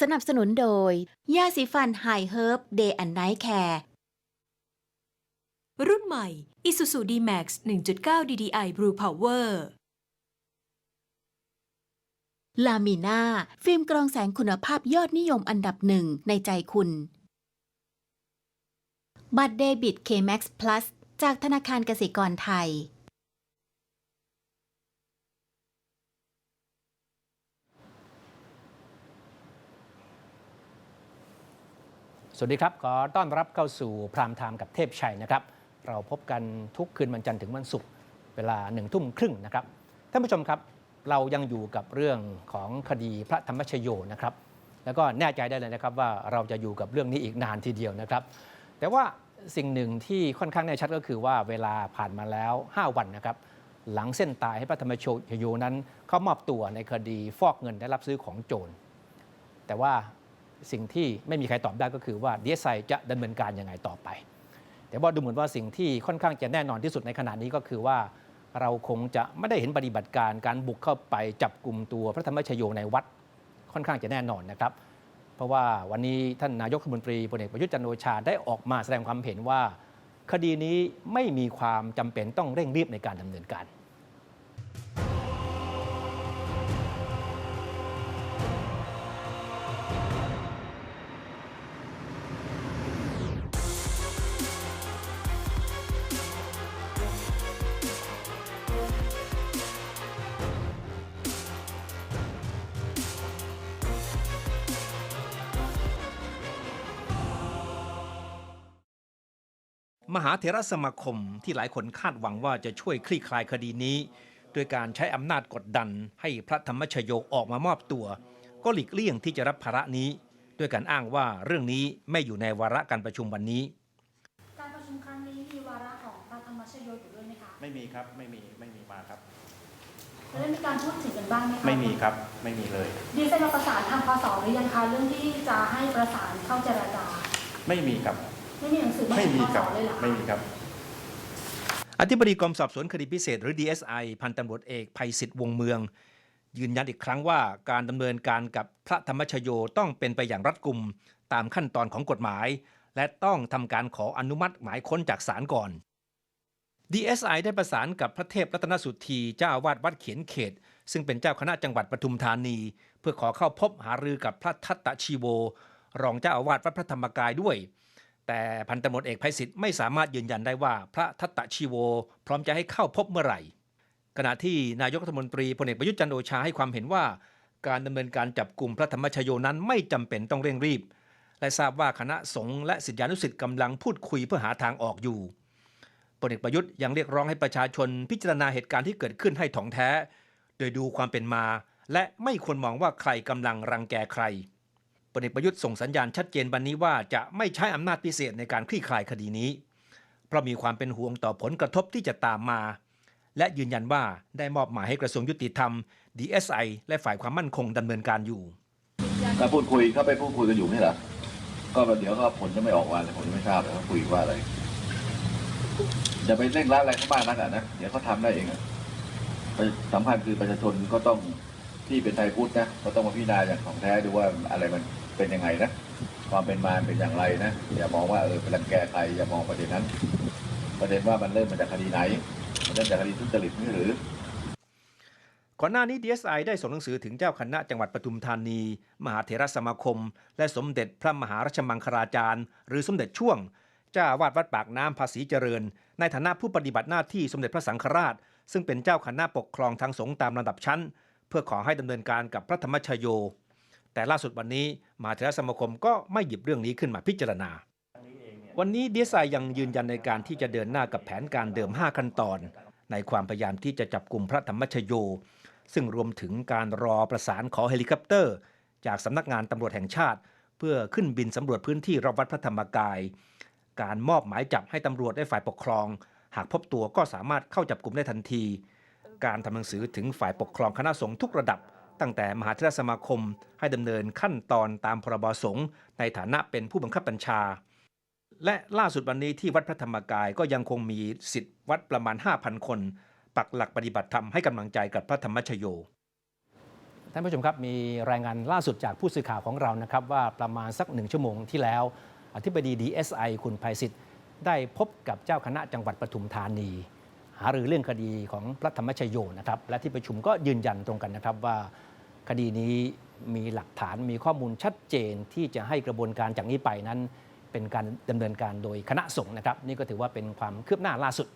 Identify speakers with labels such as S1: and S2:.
S1: สนับสนุนโดย ยาสีฟันไฮเฮิร์บเดย์แอนไนท์แคร์
S2: รุ่นใหม่ Isuzu D-Max 1.9 DDI Blue Power
S1: ลามีนาฟิล์มกรองแสงคุณภาพยอดนิยมอันดับหนึ่งในใจคุณ บัตรเดบิต K-Max Plus จากธนาคารกสิกรไทย
S3: สวัสดีครับ ขอต้อนรับเข้าสู่พรามไทม์กับเทพชัยนะครับ เราพบกันทุกคืนวันจันทร์ถึงวันศุกร์เวลาหนึ่งทุ่มครึ่งนะครับ ท่านผู้ชมครับเรายังอยู่กับเรื่องของคดีพระธรรมชโยนะครับ แล้วก็แน่ใจได้เลยนะครับว่าเราจะอยู่กับเรื่องนี้อีกนานทีเดียวนะครับ แต่ว่าสิ่งหนึ่งที่ค่อนข้างแน่ชัดก็คือว่าเวลาผ่านมาแล้ว 5 วันนะครับ หลังเส้นตายให้พระธรรมชโยนั้นเข้ามอบตัวในคดีฟอกเงินและรับซื้อของโจรแต่ว่า สิ่งที่ไม่มีใครตอบได้ก็คือว่าดีเอสไอจะดำเนินการยังไงต่อไป แต่ว่าดูเหมือนว่าสิ่งที่ค่อนข้างจะแน่นอนที่สุดในขณะนี้ก็คือว่า เราคงจะไม่ได้เห็นปฏิบัติการการบุกเข้าไปจับกลุ่มตัวพระธรรมชโยในวัดค่อนข้างจะแน่นอนนะครับ เพราะว่าวันนี้ท่านนายกรัฐมนตรีพลเอกประยุทธ์จันโอชาได้ออกมาแสดงความเห็นว่า คดีนี้ไม่มีความจำเป็นต้องเร่งรีบในการดำเนินการ มหาเถรสมาคมที่หลายคนคาดหวังว่าจะช่วยคลี่คลายคดีนี้ โดยการใช้อำนาจกดดันให้พระธรรมชโยออกมามอบตัว ก็หลีกเลี่ยงที่จะรับภาระนี้ ด้วยการอ้างว่าเรื่องนี้ไม่อยู่ในวาระการประชุมวันนี้
S4: การประชุมครั้งนี้มีวาระของพระธรรมชโยอยู่ด้วยไหมคะ
S5: ไม่มีครับไม่มีไม่มีมาครับ
S4: แล้วได้มีการพูดถึงกันบ้างไหมคะ
S5: ไม่มีครับไม่มีเลย
S4: ดีเซนเราประสานทางพสหรือยังคะเรื่องที่จะให้ประสานเข้าเจรจา
S5: ไม่มีครับ
S4: ไม่มีหนังสือมา
S5: ไม่
S4: ถึง
S5: มี
S4: พ
S5: ค
S4: ส
S5: รับ
S4: เลยเหรอคะ
S5: ไม่มีครับ
S3: อธิบดีกรมสอบสวนคดีพิเศษหรือ DSI พันตำรวจเอกภัยศิษฐ์วงเมือง ยืนยันอีกครั้งว่าการดำเนินการกับพระธรรมชโยต้องเป็นไปอย่างรัดกุมตามขั้นตอนของกฎหมาย และต้องทำการขออนุมัติหมายค้นจากศาลก่อน DSI ได้ประสานกับพระเทพรัตนสุธี เจ้าอาวาสวัดเขียนเขต ซึ่งเป็นเจ้าคณะจังหวัดปทุมธานี เพื่อขอเข้าพบหารือกับพระทัตตชีโว รองเจ้าอาวาสวัดพระธรรมกายด้วย แต่พันตำรวจเอกไพศิษฐ์ไม่สามารถยืนยันได้ว่าพระทัตตชีโว พร้อมจะให้เข้าพบเมื่อไหร่ ขณะที่นายกรัฐมนตรีพลเอกประยุทธ์จันโอชาให้ความเห็นว่า การดำเนินการจับกลุ่มพระธรรมชโยนั้นไม่จำเป็นต้องเร่งรีบ และทราบว่าคณะสงฆ์และศิษยานุศิษย์กำลังพูดคุยเพื่อหาทางออกอยู่พลเอกประยุทธ์ยังเรียกร้องให้ประชาชนพิจารณาเหตุการณ์ที่เกิดขึ้นให้ถ่องแท้ โดยดูความเป็นมา และไม่ควรมองว่าใครกำลังรังแกใคร พลเอกประยุทธ์ส่งสัญญาณชัดเจนวันนี้ว่าจะไม่ใช้อำนาจพิเศษในการคลี่คลายคดีนี้ เพราะมีความเป็นห่วงต่อผลกระทบที่จะตามมา และยืนยันว่าได้มอบหมายให้กระทรวงยุติธรรม DSI และฝ่ายความมั่นคงดำเนินการอยู่
S6: ก็พูดคุยเข้าไปพูดคุยกันอยู่นี่เหรอก็เดี๋ยวก็ผลจะไม่ออกมาเลยผมไม่ทราบเลยเขาคุยว่าอะไรอย่าไปเร่งรัดอะไรเขามากนักอะนะเดี๋ยวเขาทำได้เองอะสำคัญคือประชาชนก็ต้อง ที่เป็นไทยพุทธนะก็ต้องมาพิจารณาอย่างของแท้ดูว่าอะไรมันเป็นยังไงนะความเป็นมาเป็นอย่างไรนะอย่ามองว่าเออเป็นรังแกใครอย่ามองประเด็นนั้น ประเด็นว่ามันเริ่มมาจากคดีไหนมันเริ่มจากคดีทุจริตไม่ใช่หรือ
S3: ก่อนหน้านี้ DSI ได้ส่งหนังสือถึงเจ้าคณะจังหวัดปทุมธานี มหาเถรสมาคม และสมเด็จพระมหารัชมังคลาจารย์ หรือสมเด็จช่วง เจ้าอาวาดวัดปากน้ำภาษีเจริญ ในฐานะผู้ปฏิบัติหน้าที่สมเด็จพระสังฆราช ซึ่งเป็นเจ้าคณะปกครองทางสงฆ์ตามลำดับชั้น เพื่อขอให้ดำเนินการกับพระธรรมชโย แต่ล่าสุดวันนี้มหาเถรสมาคมก็ไม่หยิบเรื่องนี้ขึ้นมาพิจารณา วันนี้ดีไซน์ยังยืนยันในการที่จะเดินหน้ากับแผนการเดิม 5 ขั้นตอน ในความพยายามที่จะจับกลุ่มพระธรรมชโย ซึ่งรวมถึงการรอประสานขอเฮลิคอปเตอร์ จากสำนักงานตำรวจแห่งชาติ เพื่อขึ้นบินสำรวจพื้นที่รอบวัดพระธรรมกาย การมอบหมายจับให้ตำรวจและฝ่ายปกครอง หากพบตัวก็สามารถเข้าจับกลุ่มได้ทันที การทำหนังสือถึงฝ่ายปกครองคณะสงฆ์ทุกระดับ ตั้งแต่มหาเถรสมาคมให้ดำเนินขั้นตอนตามพรบสงฆ์ในฐานะเป็นผู้บังคับบัญชา และล่าสุดวันนี้ที่วัดพระธรรมกายก็ยังคงมีสิทธิ์วัดประมาณ 5,000 คน ปักหลักปฏิบัติธรรมให้กำลังใจกับพระธรรมชโยท่านผู้ชมครับมีรายงานล่าสุดจากผู้สื่อข่าวของเรานะครับว่าประมาณสักหนึ่งชั่วโมงที่แล้ว อธิบดี DSI คุณภัยศิษฐ์ได้พบกับเจ้าคณะจังหวัดปทุมธานี หารือเรื่องคดีของพระธรรมชโยนะครับและที่ประชุมก็ยืนยันตรงกันนะครับว่า คดีนี้มีหลักฐานมีข้อมูลชัดเจนที่จะให้กระบวนการจากนี้ไปนั้น เป็นการดำเนินการโดยคณะสงฆ์นะครับ นี่ก็ถือว่าเป็นความคืบหน้าล่าสุด